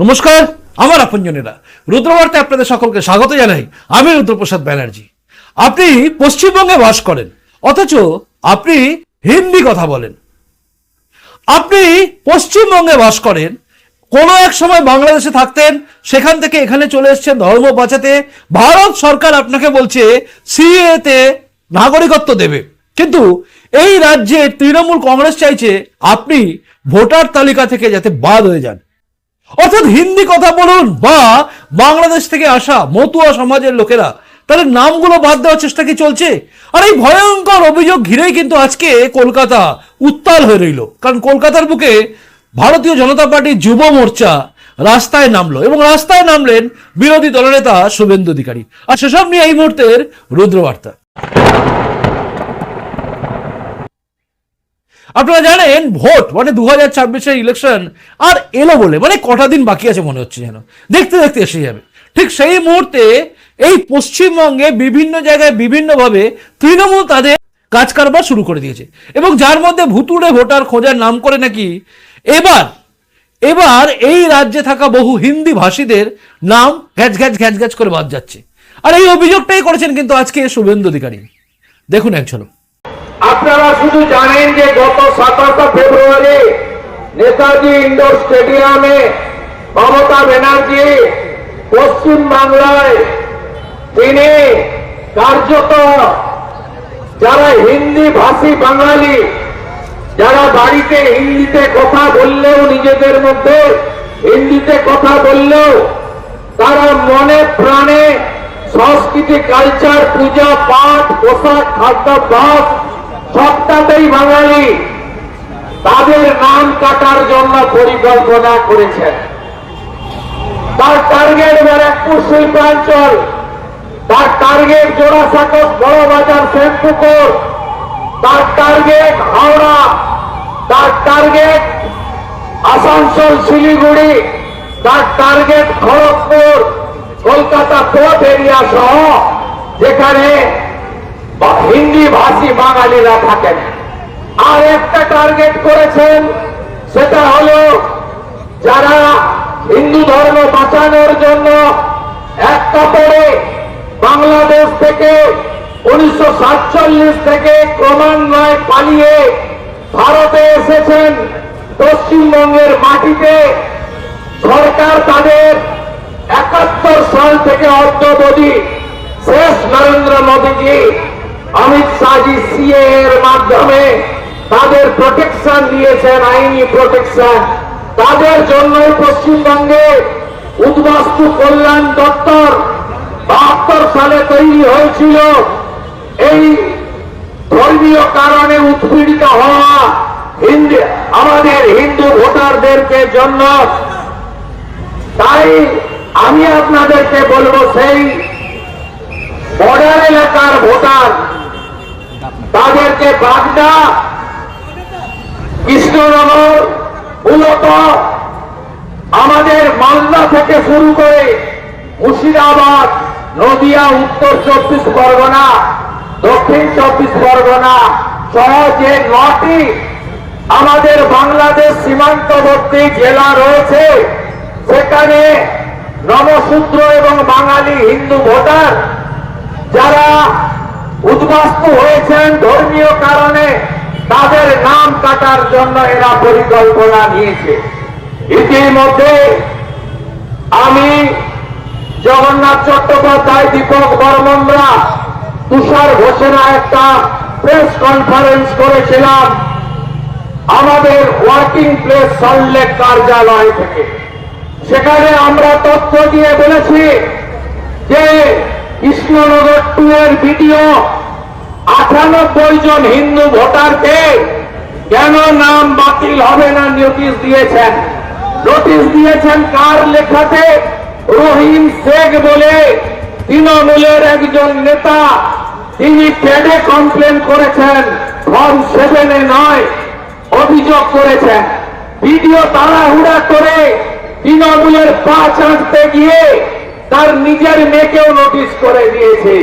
নমস্কার, আমার আপনজনেরা। রুদ্রবার্তে আপনাদের সকলকে স্বাগত জানাই আমি রুদ্রপ্রসাদ ব্যানার্জি। আপনি পশ্চিমবঙ্গে বাস করেন, অথচ আপনি হিন্দি কথা বলেন। আপনি পশ্চিমবঙ্গে বাস করেন, কোনো এক সময় বাংলাদেশে থাকতেন, সেখান থেকে এখানে চলে এসেছেন, ধর্ম বাঁচাতে। ভারত সরকার আপনাকে বলছে, সিএতে নাগরিকত্ব দেবে। কিন্তু এই রাজ্যে তৃণমূল কংগ্রেস চাইছে, আপনি ভোটার তালিকা থেকে যাতে বাদ হয়ে যান। অর্থাৎ হিন্দি কথা বলুন বা বাংলাদেশ থেকে আসা মতুয়া সমাজের লোকেরা, তাদের নামগুলো বাদ দেওয়ার চেষ্টা কি চলছে? আর এই ভয়ঙ্কর অভিযোগ ঘিরেই কিন্তু আজকে কলকাতা উত্তাল হয়ে রইল। কারণ কলকাতার বুকে ভারতীয় জনতা পার্টির যুব মোর্চা রাস্তায় নামলো এবং রাস্তায় নামলেন বিরোধী দলনেতা শুভেন্দু অধিকারী। আর সেসব নিয়ে এই মুহূর্তের রুদ্রবার্তা। আপনারা জানেন, ভোট মানে দু হাজার ছাব্বিশের ইলেকশন আর এলো বলে মানে কটা দিন বাকি আছে মনে হচ্ছে যেন। দেখতে দেখতে এসে যাবে। ঠিক সেই মুহূর্তে এই পশ্চিমবঙ্গে বিভিন্ন জায়গায় বিভিন্নভাবে তৃণমূল তাদের কাজ কারবার শুরু করে দিয়েছে। এবং যার মধ্যে ভুতুড়ে ভোটার খোঁজার নাম করে নাকি, এবার এবার এই রাজ্যে থাকা বহু হিন্দি ভাষীদের নাম ঘ্যাচ ঘ্যাচ ঘ্যাচ ঘ্যাচ করে বাদ যাচ্ছে। আর এই অভিযোগটাই করেছেন কিন্তু আজকে শুভেন্দু অধিকারী। দেখুন এক ঝলক। আপনারা শুধু জানেন যে গত সাতাশে ফেব্রুয়ারি নেতাজি ইন্ডোর স্টেডিয়ামে মমতা ব্যানার্জি পশ্চিম বাংলায় তিনি কার্যত যারা হিন্দি ভাষী বাঙালি, যারা বাড়িতে হিন্দিতে কথা বললেও নিজেদের মধ্যে হিন্দিতে কথা বললেও তারা মনে প্রাণে সংস্কৃতি কালচার পূজা, পাঠ, পোশাক, খাদ্যাভ্যাস সবটাতেই বাঙালি তাদের নাম কাটার জন্য পরিকল্পনা করেছেন। তার টার্গেট ব্যারাকপুর শিল্পাঞ্চল তার টার্গেট জোড়াসাঁকর বড় বাজার সেনপুকুর তার টার্গেট হাওড়া, তার টার্গেট আসানসোল শিলিগুড়ি, তার target Kharagpur, Kolkata port area সহ যেখানে বা- হিন্দি ভাষী বাঙালিরা থাকেন। আর একটা টার্গেট করেছেন, সেটা হলো যারা হিন্দু ধর্ম বাঁচানোর জন্য এক কাপড়ে বাংলাদেশ থেকে উনিশশো সাতচল্লিশ থেকে ক্রমান্বয়ে পালিয়ে ভারতে এসেছেন, পশ্চিমবঙ্গের মাটিতে। সরকার তাদের একাত্তর সাল থেকে অদ্যবধি শেষ নরেন্দ্র মোদীজি অমিত শাহজি সিএ এর মাধ্যমে তাদের প্রোটেকশন দিয়েছেন আইনি প্রোটেকশন তাদের জন্যই পশ্চিমবঙ্গে উদ্বাস্তু কল্যাণ দপ্তর বাহাত্তর সালে তৈরি হয়েছিল। এই ধর্মীয় কারণে উৎপীড়িত হওয়া হিন্দু, আমাদের হিন্দু ভোটারদেরকে জন্য। তাই আমি আপনাদেরকে বলব, সেই বর্ডার এলাকার ভোটার তাদেরকে বাগদা কৃষ্ণনগর মূলত আমাদের মালদা থেকে শুরু করে মুর্শিদাবাদ, নদিয়া, উত্তর চব্বিশ পরগনা, দক্ষিণ চব্বিশ পরগনা সহ যে নটি আমাদের বাংলাদেশ সীমান্তবর্তী জেলা রয়েছে, সেখানে নমশূদ্র এবং বাঙালি হিন্দু ভোটার যারা উদ্বাস্তু হয়েছেন ধর্মীয় কারণে তাদের নাম কাটার জন্য এরা পরিকল্পনা নিয়েছে। ইতিমধ্যে আমি জগন্নাথ চট্টোপাধ্যায়, দীপক বর্মনরা তুষার ঘোষণা একটা প্রেস কনফারেন্স করেছিলাম আমাদের ওয়ার্কিং প্লেস সল্লেক কার্যালয় থেকে। সেখানে আমরা তথ্য দিয়ে বলেছি যে কৃষ্ণনগর টু এর ভিডিও আটানব্বই জন হিন্দু ভোটারকে কেন নাম বাতিল হবে না নোটিশ দিয়েছেন? নোটিশ দিয়েছেন কার লেখাতে? রহিম শেখ বলে তৃণমূলের একজন নেতা। তিনি পেডে কমপ্লেন করেছেন ফর্ম সেভেনে নয়, অভিযোগ করেছেন। ভিডিও তাড়াহুড়া করে তৃণমূলের পা চাঁদতে গিয়ে তার নিজের মেয়েকেও নোটিশ করে দিয়েছে।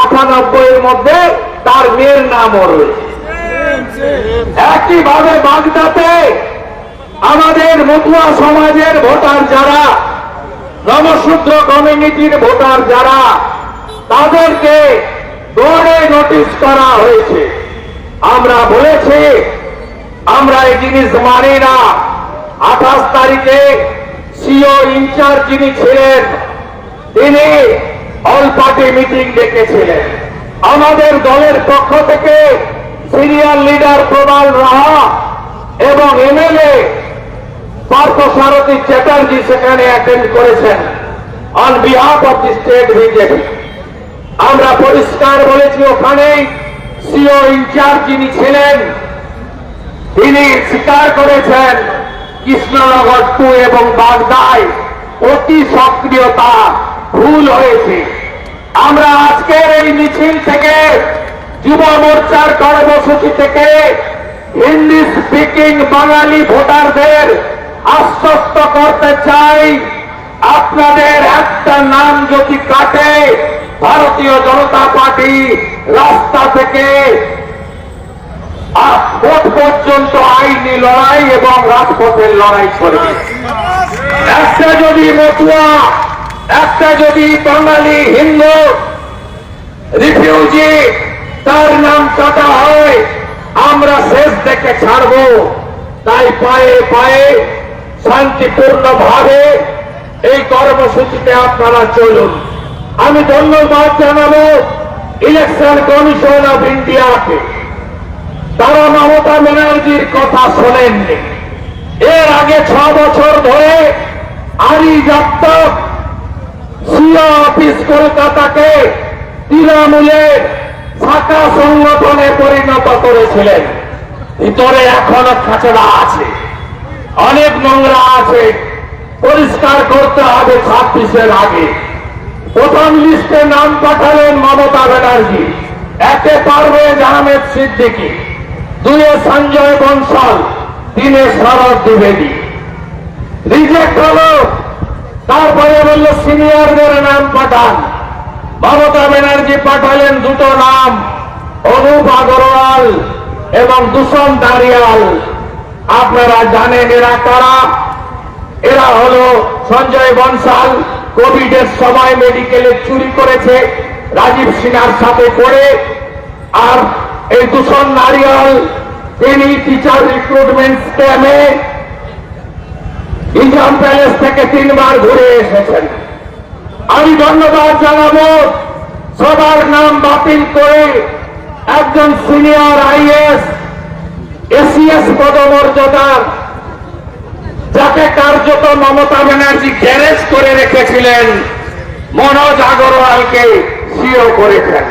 আটানব্বই এর মধ্যে তার মেয়ের নামও রয়েছে একইভাবে বাগদাতে আমাদের মতুয়া সমাজের ভোটার যারা নমশূদ্র কমিউনিটির ভোটার যারা, তাদেরকে দৌড়ে নোটিশ করা হয়েছে। আমরা বলেছি, আমরা এই জিনিস মানি না। আঠাশ তারিখে সিও ইনচার্জ যিনি ছিলেন, তিনি অল পার্টি মিটিং ডেকেছিলেন। আমাদের দলের পক্ষ থেকে সিনিয়র লিডার প্রবাল রাহা এবং এমএলএ পার্থ সারথী চ্যাটার্জি সেখানে অ্যাটেন্ড করেছেন on behalf of the state BJP আমরা পরিষ্কার বলেছি, ওখানেই সিও ইনচার্জ যিনি ছিলেন, তিনি স্বীকার করেছেন, কৃষ্ণনগর টু এবং বাগদায় অতি সক্রিয়তা ভুল হয়েছে। আমরা আজকের এই মিছিল থেকে যুব মোর্চার কর্মসূচি থেকে হিন্দি স্পিকিং বাঙালি ভোটারদের আশ্বস্ত করতে চাই। আপনাদের একটা নাম যদি কাটে, ভারতীয় জনতা পার্টি রাস্তা থেকে ভোট পর্যন্ত আইনি লড়াই এবং রাজপথের লড়াই করবে একটা যদি মতুয়া একটা যদি বাঙালি হিন্দু রিফিউজি তার নাম কাটা হয়, আমরা শেষ দেখে ছাড়বো। তাই পায়ে পায়ে শান্তিপূর্ণ ভাবে এই কর্মসূচিতে আপনারা চলুন। আমি ধন্যবাদ জানাব ইলেকশন কমিশন অফ ইন্ডিয়াকে। তারা মমতা ব্যানার্জির কথা শোনেননি। এর আগে ছ বছর ধরে আরি যাত্রা সিও অফিস কলকাতাকে তৃণমূলের শাখা সংগঠনে পরিণত করেছিলেন। ভিতরে এখনও খাঁচড়া আছে। অনেক নোংরা আছে। পরিষ্কার করতে হবে ছাব্বিশের আগে। প্রথম লিস্টে নাম পাঠালেন মমতা ব্যানার্জি। একে পারভেজ আহমেদ সিদ্দিকী, দুয়ে সঞ্জয় বনসাল তিনে শরৎ দ্বিবেদী। রিজেক্ট হলো তারপরে বলল, সিনিয়রদের নাম পাঠান। মমতা ব্যানার্জি পাঠালেন দুটো নাম, অনুপ আগরওয়াল এবং দূষণ দাঁড়িয়াল। আপনারা জানেন এরা কারা? এরা হলো সঞ্জয় বনসাল কোভিড এর সময় মেডিকেলে চুরি করেছে, রাজীব সিনহার সাথে করে, আর এই দূষণ নারিয়াল, তিনি টিচার রিক্রুটমেন্ট স্ক্যামে ইন্ডিয়ান প্যালেস থেকে তিনবার ঘুরে এসেছেন। আমি ধন্যবাদ জানাব, সবার নাম বাতিল করে একজন সিনিয়র আইএস, এসিএস পদমর্যাদার, যাকে কার্যত মমতা ব্যানার্জি গ্যারেজ করে রেখেছিলেন, মনোজ আগরওয়ালকে সিও করেছেন।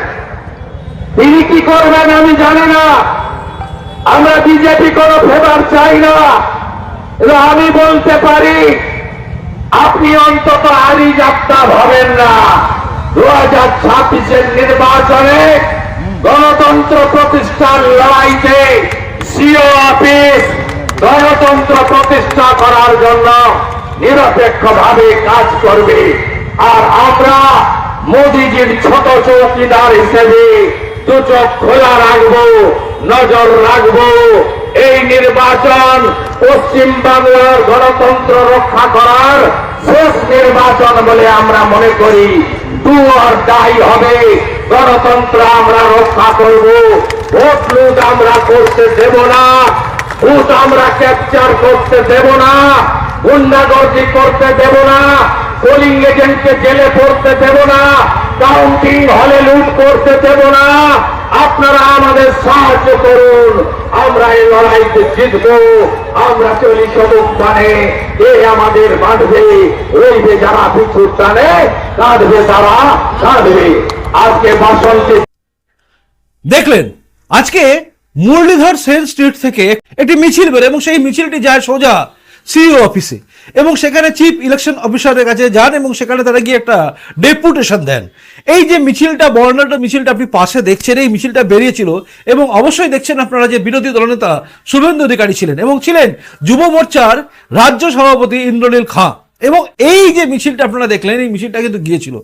তিনি কি করবেন আমি জানি না। আমরা বিজেপি কোনো ফেভার চাই না। আমি বলতে পারি, আপনি অন্তত আরি যাত্রা ভাবেন না। দু হাজার ছাব্বিশের নির্বাচনে গণতন্ত্র প্রতিষ্ঠার লড়াইতে সিও অফিস গণতন্ত্র প্রতিষ্ঠা করার জন্য নিরপেক্ষভাবে কাজ করবে। আর আমরা মোদিজির ছোট চৌকিদার হিসেবে দু চোখ খোলা রাখব, নজর রাখব এই নির্বাচন পশ্চিম বাংলার গণতন্ত্র রক্ষা করার শেষ নির্বাচন বলে আমরা মনে করি। দু আর হবে, গণতন্ত্র আমরা রক্ষা করব, ভোট লুট আমরা করতে দেব না, ভোট আমরা ক্যাপচার করতে দেব না গুন্ডাগর্দি করতে দেব না পোলিং এজেন্টকে জেলে পড়তে দেব না কাউন্টিং হলে লুট করতে দেব না। আপনারা আমাদের সাহায্য করুন। আমরা এই লড়াইতে জিতবো। আমরা চলি সবুজ টানে এ আমাদের বাঁধবে। রইবে যারা পিছুর টানে, কাঁদবে তারা কাঁদবে। আজকে বাসন্তী দেখলেন, আজকে মুরলীধর সেন স্ট্রিট থেকে একটি মিছিল বের এবং সেই মিছিলটি যায় সোজা সিইও অফিসে। এবং সেখানে চিফ ইলেকশন অফিসারের কাছে যান এবং সেখানে তারা গিয়ে একটা ডেপুটেশন দেন। এই যে মিছিলটা, বর্ণাঢ্য মিছিলটা আপনি পাশে দেখছেন, এই মিছিলটা বেরিয়েছিল এবং অবশ্যই দেখছেন আপনারা যে বিরোধী দলনেতা শুভেন্দু অধিকারী ছিলেন এবং ছিলেন যুব মোর্চার রাজ্য সভাপতি ইন্দ্রনীল খাঁ। এবং এই যে মিছিলটা আপনারা দেখলেন, এই মিছিলটা কিন্তু গিয়েছিল।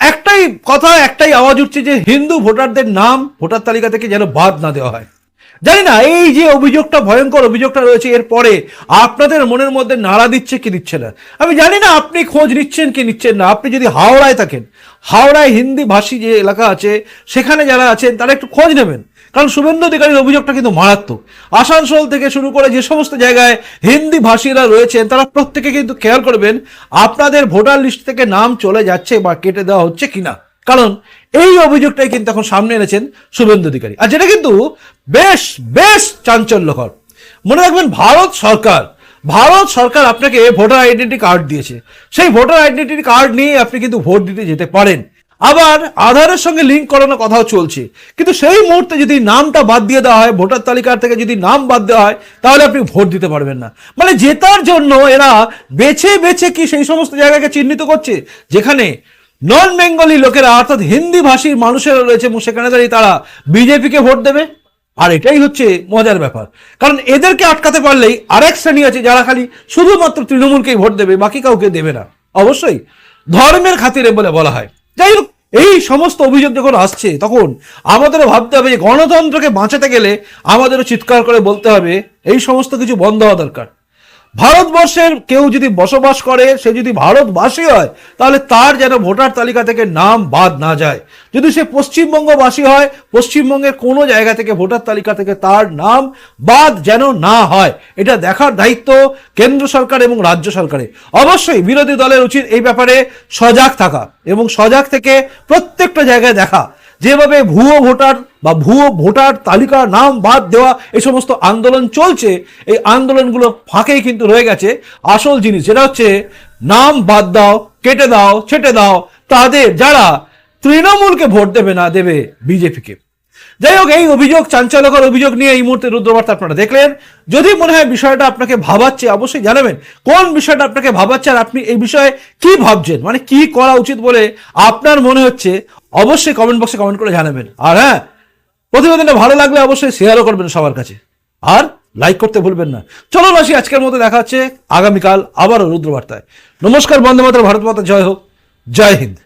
একটাই কথা, একটাই আওয়াজ উঠছে যে হিন্দু ভোটারদের নাম ভোটার তালিকা থেকে যেন বাদ না দেওয়া হয়। জানি না, এই যে অভিযোগটা, ভয়ঙ্কর অভিযোগটা রয়েছে এর পরে আপনাদের মনের মধ্যে নাড়া দিচ্ছে কি দিচ্ছে না? আমি জানি না আপনি খোঁজ নিচ্ছেন কি নিচ্ছেন না। আপনি যদি হাওড়ায় থাকেন, হাওড়ায় হিন্দি ভাষী যে এলাকা আছে, সেখানে যারা আছেন, তারা একটু খোঁজ নেবেন। কারণ শুভেন্দু অধিকারীর অভিযোগটা কিন্তু মারাত্মক। আসানসোল থেকে শুরু করে যে সমস্ত জায়গায় হিন্দি ভাষীরা রয়েছেন, তারা প্রত্যেকে কিন্তু খেয়াল করবেন, আপনাদের ভোটার লিস্ট থেকে নাম চলে যাচ্ছে বা কেটে দেওয়া হচ্ছে কিনা। কারণ এই অভিযোগটাই কিন্তু এখন সামনে এনেছেন শুভেন্দু অধিকারী। আর যেটা কিন্তু বেশ বেশ চাঞ্চল্যকর। মনে রাখবেন ভারত সরকার ভারত সরকার আপনাকে ভোটার আইডেন্টি কার্ড দিয়েছে। সেই ভোটার আইডেন্টি কার্ড নিয়ে আপনি কিন্তু ভোট দিতে যেতে পারেন। আবার আধারের সঙ্গে লিঙ্ক করানোর কথাও চলছে। কিন্তু সেই মুহূর্তে যদি নামটা বাদ দিয়ে দেওয়া হয়, ভোটার তালিকার থেকে যদি নাম বাদ দেওয়া হয়, তাহলে আপনি ভোট দিতে পারবেন না। মানে জেতার জন্য এরা বেছে বেছে কি সেই সমস্ত জায়গাকে চিহ্নিত করছে? যেখানে নন বেঙ্গলি লোকেরা, অর্থাৎ হিন্দি ভাষীর মানুষেরা রয়েছে সেখানে দাঁড়িয়ে তারা বিজেপিকে ভোট দেবে। আর এটাই হচ্ছে মজার ব্যাপার। কারণ এদেরকে আটকাতে পারলেই আরেক শ্রেণি আছে যারা খালি শুধুমাত্র তৃণমূলকেই ভোট দেবে, বাকি কাউকে দেবে না। অবশ্যই ধর্মের খাতিরে বলে বলা হয়। যাই হোক, এই সমস্ত অভিযোগ যখন আসছে, তখন আমাদেরও ভাবতে হবে যে গণতন্ত্রকে বাঁচাতে গেলে আমাদেরও চিৎকার করে বলতে হবে, এই সমস্ত কিছু বন্ধ হওয়া দরকার। ভারতবর্ষের কেউ যদি বসবাস করে, সে যদি ভারতবাসী হয়, তাহলে তার যেন ভোটার তালিকা থেকে নাম বাদ না যায়। যদি সে পশ্চিমবঙ্গবাসী হয়, পশ্চিমবঙ্গের কোনো জায়গা থেকে ভোটার তালিকা থেকে তার নাম বাদ যেন না হয়। এটা দেখার দায়িত্ব কেন্দ্র সরকার এবং রাজ্য সরকারের। অবশ্যই বিরোধী দলের উচিত এই ব্যাপারে সজাগ থাকা এবং সজাগ থেকে প্রত্যেকটা জায়গায় দেখা। যেভাবে ভুয়ো ভোটার বা ভুয়ো ভোটার তালিকার নাম বাদ দেওয়া এই সমস্ত আন্দোলন চলছে, এই আন্দোলনগুলো ফাঁকেই কিন্তু রয়ে গেছে। আসল জিনিস যেটা হচ্ছে, নাম বাদ দাও, কেটে দাও, ছেটে দাও, তাদের যারা তৃণমূলকে ভোট দেবে না দেবে, বিজেপিকে। যাই হোক এই অভিযোগ, চাঞ্চল্যকর অভিযোগ নিয়ে এই মুহূর্তে রুদ্রবার্তা আপনারা দেখলেন। যদি মনে হয় বিষয়টা আপনাকে ভাবাচ্ছে, অবশ্যই জানাবেন। কোন বিষয়টা আপনাকে ভাবাচ্ছে আর আপনি এই বিষয়ে কি ভাবছেন? মানে কি করা উচিত বলে আপনার মনে হচ্ছে? অবশ্যই কমেন্ট বক্সে কমেন্ট করে জানাবেন। আর হ্যাঁ প্রতিবেদনটা ভালো লাগলে অবশ্যই শেয়ারও করবেন সবার কাছে। আর লাইক করতে ভুলবেন না। চলো আসি, আজকের মতো দেখা হচ্ছে। আগামীকাল আবারও রুদ্রবার্তায়। নমস্কার বন্দে ভারত মাতা, জয় হোক। জয় হিন্দ।